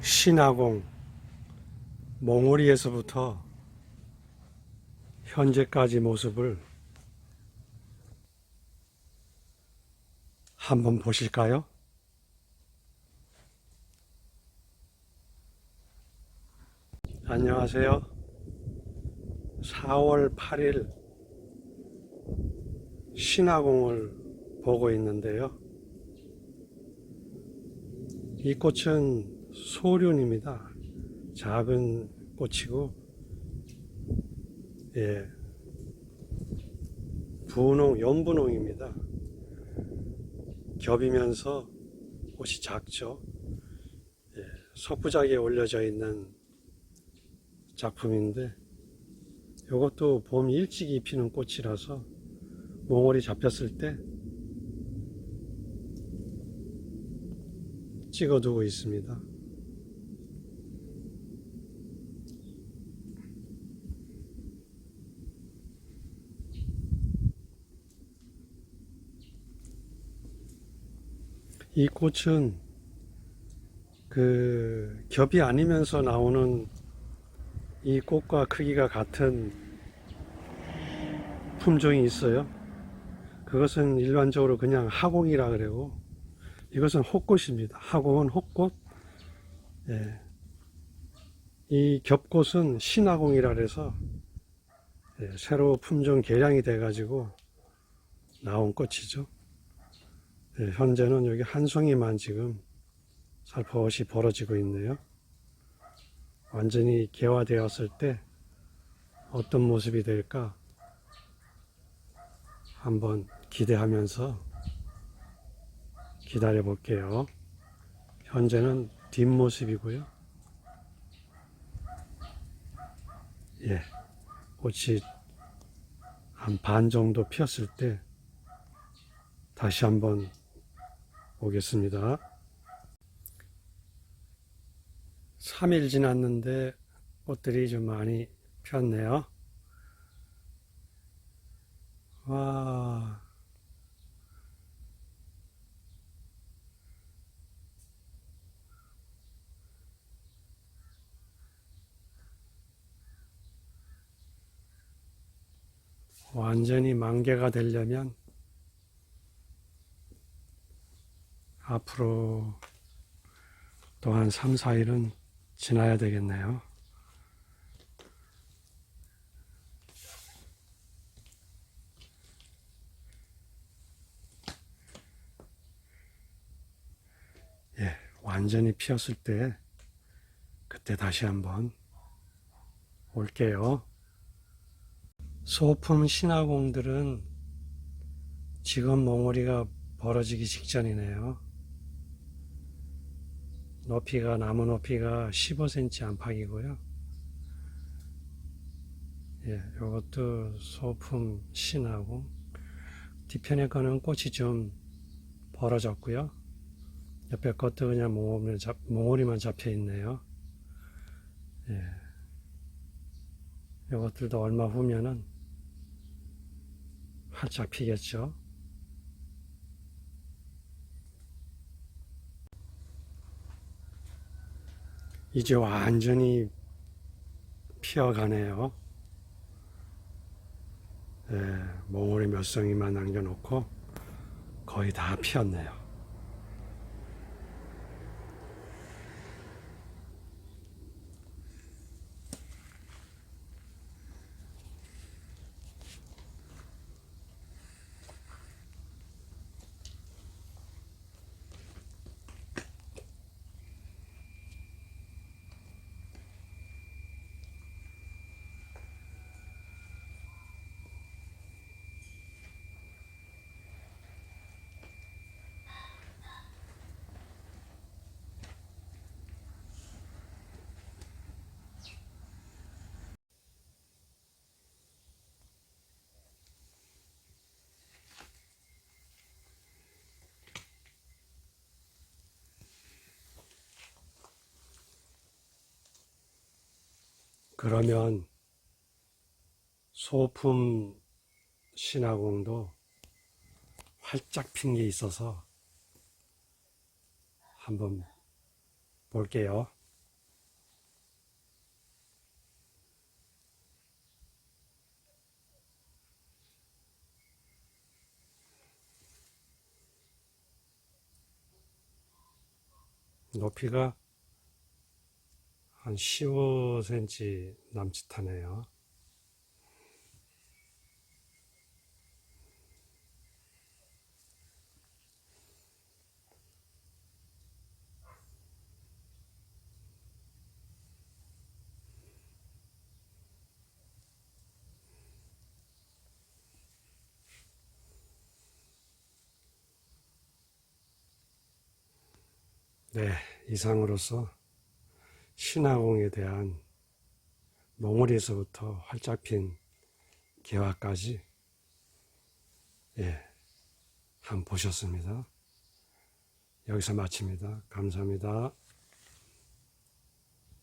신화공 몽오리에서부터 현재까지 모습을 한번 보실까요? 안녕하세요. 4월 8일 신화공을 보고 있는데요. 이 꽃은 소륜입니다. 작은 꽃이고, 예, 분홍, 연분홍입니다. 겹이면서 꽃이 작죠. 예, 석부작에 올려져 있는 작품인데, 이것도 봄 일찍이 피는 꽃이라서 몽월이 잡혔을 때 찍어두고 있습니다. 이 꽃은 그 겹이 아니면서 나오는 이 꽃과 크기가 같은 품종이 있어요. 그것은 일반적으로 그냥 하공이라 그러고 이것은 혹꽃입니다. 하공은 혹꽃. 예. 이 겹꽃은 신하공이라 그래서 예, 새로 품종 개량이 돼 가지고 나온 꽃이죠. 예, 현재는 여기 한 송이만 지금 살포시 벌어지고 있네요. 완전히 개화되었을 때 어떤 모습이 될까 한번 기대하면서 기다려 볼게요. 현재는 뒷모습이고요. 예, 꽃이 한 반 정도 피었을 때 다시 한번 보겠습니다. 3일 지났는데 꽃들이 좀 많이 피었네요. 와, 완전히 만개가 되려면 앞으로 또한 3, 4일은 지나야 되겠네요. 예, 완전히 피었을 때 그때 다시 한번 올게요. 소품 신화공들은 지금 몽우리가 벌어지기 직전이네요. 높이가 나무 높이가 15cm 안팎이고요. 예, 이것도 소품 신하고 뒤편에 거는 꽃이 좀 벌어졌고요. 옆에 것도 그냥 몽오리만, 잡, 몽오리만 잡혀 있네요. 예, 이것들도 얼마 후면은 활짝 피겠죠. 이제 완전히 피어가네요. 예, 몽골이 몇 송이만 남겨놓고 거의 다 피었네요. 그러면 소품 신화공도 활짝 핀 게 있어서 한번 볼게요. 높이가 한 15cm 남짓하네요. 네, 이상으로서 신화공에 대한 몽골에서부터 활짝 핀 개화까지 예, 한번 보셨습니다. 여기서 마칩니다. 감사합니다.